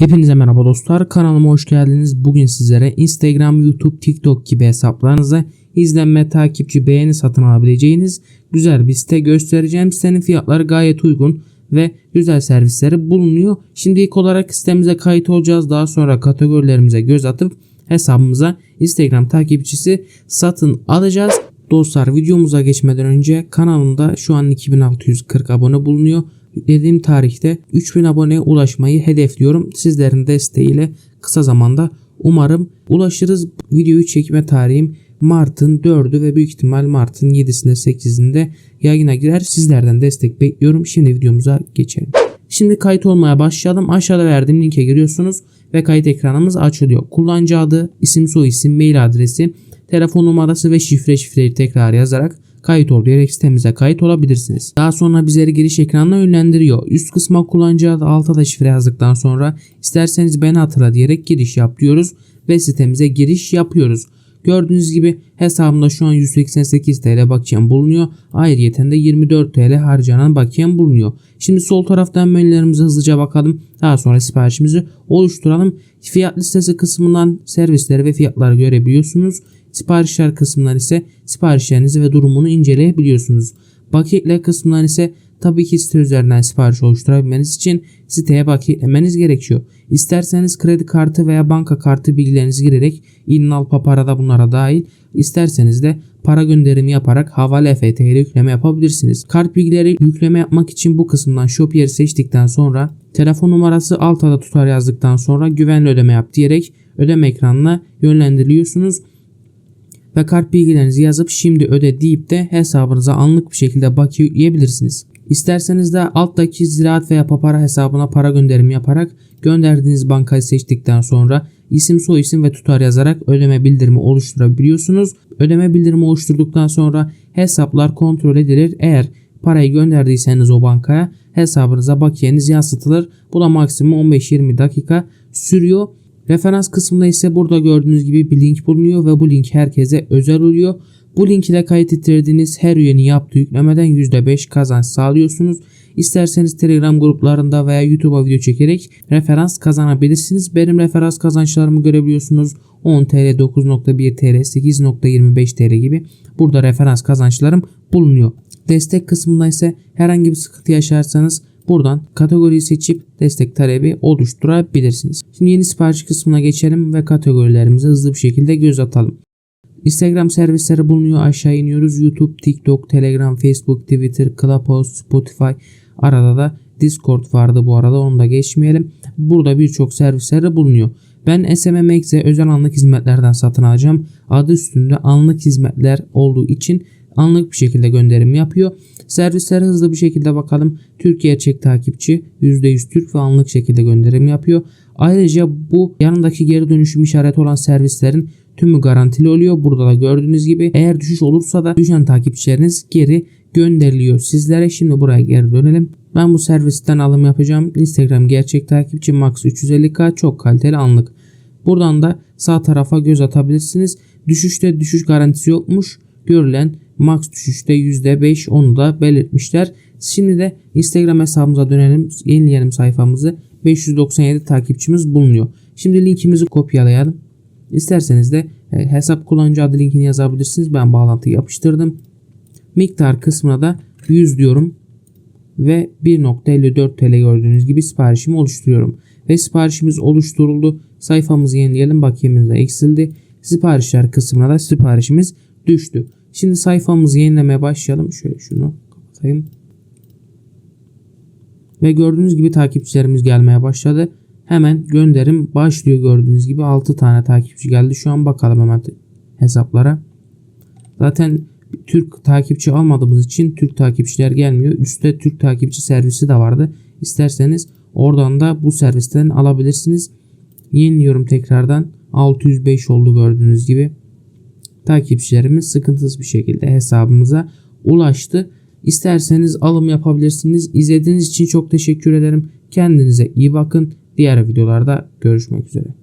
Hepinize merhaba dostlar. Kanalıma hoş geldiniz. Bugün sizlere Instagram, YouTube, TikTok gibi hesaplarınıza izlenme, takipçi, beğeni satın alabileceğiniz güzel bir site göstereceğim. Sitenin fiyatları gayet uygun ve güzel servisleri bulunuyor. Şimdi ilk olarak sitemize kayıt olacağız. Daha sonra kategorilerimize göz atıp hesabımıza Instagram takipçisi satın alacağız. Dostlar videomuza geçmeden önce kanalımda şu an 2640 abone bulunuyor. Yüklediğim tarihte 3000 aboneye ulaşmayı hedefliyorum. Sizlerin desteğiyle kısa zamanda umarım ulaşırız. Videoyu çekme tarihim Mart'ın 4'ü ve büyük ihtimal Mart'ın 7'sinde 8'inde yayına girer. Sizlerden destek bekliyorum. Şimdi videomuza geçelim. Şimdi kayıt olmaya başlayalım. Aşağıda verdiğim linke giriyorsunuz ve kayıt ekranımız açılıyor. Kullanıcı adı, isim soyisim, mail adresi, telefon numarası ve şifre şifreyi tekrar yazarak kayıt ol diyerek sitemize kayıt olabilirsiniz. Daha sonra bizleri giriş ekranına yönlendiriyor. Üst kısma kullanıcı adı alta da şifre yazdıktan sonra isterseniz beni hatırla diyerek giriş yap diyoruz ve sitemize giriş yapıyoruz. Gördüğünüz gibi hesabımda şu an 188 TL bakiyem bulunuyor. Ayrıyeten de 24 TL harcanan bakiyem bulunuyor. Şimdi sol taraftan menülerimize hızlıca bakalım. Daha sonra siparişimizi oluşturalım. Fiyat listesi kısmından servisleri ve fiyatları görebiliyorsunuz. Siparişler kısmından ise siparişlerinizi ve durumunu inceleyebiliyorsunuz. Paketle kısmından ise tabii ki site üzerinden sipariş oluşturabilmeniz için siteye paketlemeniz gerekiyor. İsterseniz kredi kartı veya banka kartı bilgilerinizi girerek İnnal Papara da bunlara dahil. İsterseniz de para gönderimi yaparak havale EFT ile yükleme yapabilirsiniz. Kart bilgileri yükleme yapmak için bu kısımdan shop yeri seçtikten sonra telefon numarası altta da tutar yazdıktan sonra güvenli ödeme yap diyerek ödeme ekranına yönlendiriliyorsunuz ve kart bilgilerinizi yazıp şimdi öde deyip de hesabınıza anlık bir şekilde bakiye yükleyebilirsiniz. İsterseniz de alttaki ziraat veya papara hesabına para gönderimi yaparak gönderdiğiniz bankayı seçtikten sonra isim soyisim ve tutar yazarak ödeme bildirimi oluşturabiliyorsunuz. Ödeme bildirimi oluşturduktan sonra hesaplar kontrol edilir. Eğer parayı gönderdiyseniz o bankaya hesabınıza bakiyeniz yansıtılır. Bu da maksimum 15-20 dakika sürüyor. Referans kısmında ise burada gördüğünüz gibi bir link bulunuyor ve bu link herkese özel oluyor. Bu link ile kayıt ettirdiğiniz her üyenin yaptığı yüklemeden %5 kazanç sağlıyorsunuz. İsterseniz Telegram gruplarında veya YouTube'a video çekerek referans kazanabilirsiniz. Benim referans kazançlarımı görebiliyorsunuz. 10 TL, 9.1 TL, 8.25 TL gibi burada referans kazançlarım bulunuyor. Destek kısmında ise herhangi bir sıkıntı yaşarsanız Buradan kategoriyi seçip destek talebi oluşturabilirsiniz. Şimdi yeni sipariş kısmına geçelim ve kategorilerimize hızlı bir şekilde göz atalım. Instagram servisleri bulunuyor. Aşağı iniyoruz. YouTube, TikTok, Telegram, Facebook, Twitter, Clubhouse, Spotify. Arada da Discord vardı bu arada onu da geçmeyelim. Burada birçok servisleri bulunuyor. Ben SMMX'e özel anlık hizmetlerden satın alacağım. Adı üstünde anlık hizmetler olduğu için anlık bir şekilde gönderim yapıyor. Servislere hızlı bir şekilde bakalım. Türkiye çek takipçi %100 Türk ve anlık şekilde gönderim yapıyor. Ayrıca bu yanındaki geri dönüşüm işareti olan servislerin tümü garantili oluyor. Burada da gördüğünüz gibi eğer düşüş olursa da düşen takipçileriniz geri gönderiliyor sizlere. Şimdi buraya geri dönelim. Ben bu servisten alım yapacağım. Instagram gerçek takipçi max 350k çok kaliteli anlık. Buradan da sağ tarafa göz atabilirsiniz. Düşüşte düşüş garantisi yokmuş. Görülen max düşüşte %5 onu da belirtmişler. Şimdi de Instagram hesabımıza dönelim. Yenileyelim sayfamızı. 597 takipçimiz bulunuyor. Şimdi linkimizi kopyalayalım. İsterseniz de e, hesap kullanıcı adı linkini yazabilirsiniz. Ben bağlantıyı yapıştırdım. Miktar kısmına da 100 diyorum. Ve 1.54 TL gördüğünüz gibi siparişimi oluşturuyorum. Ve siparişimiz oluşturuldu. Sayfamızı yenileyelim. Bakiyemiz de eksildi. Siparişler kısmına da siparişimiz düştü. Şimdi sayfamızı yenilemeye başlayalım. Şöyle şunu kapatayım. Ve gördüğünüz gibi takipçilerimiz gelmeye başladı. Hemen gönderim başlıyor gördüğünüz gibi 6 tane takipçi geldi. Şu an bakalım hemen hesaplara. Zaten Türk takipçi almadığımız için Türk takipçiler gelmiyor. Üstte Türk takipçi servisi de vardı. İsterseniz oradan da bu servisten alabilirsiniz. Yeniliyorum tekrardan. 605 oldu gördüğünüz gibi takipçilerimiz sıkıntısız bir şekilde hesabımıza ulaştı. İsterseniz alım yapabilirsiniz. İzlediğiniz için çok teşekkür ederim. Kendinize iyi bakın. Diğer videolarda görüşmek üzere.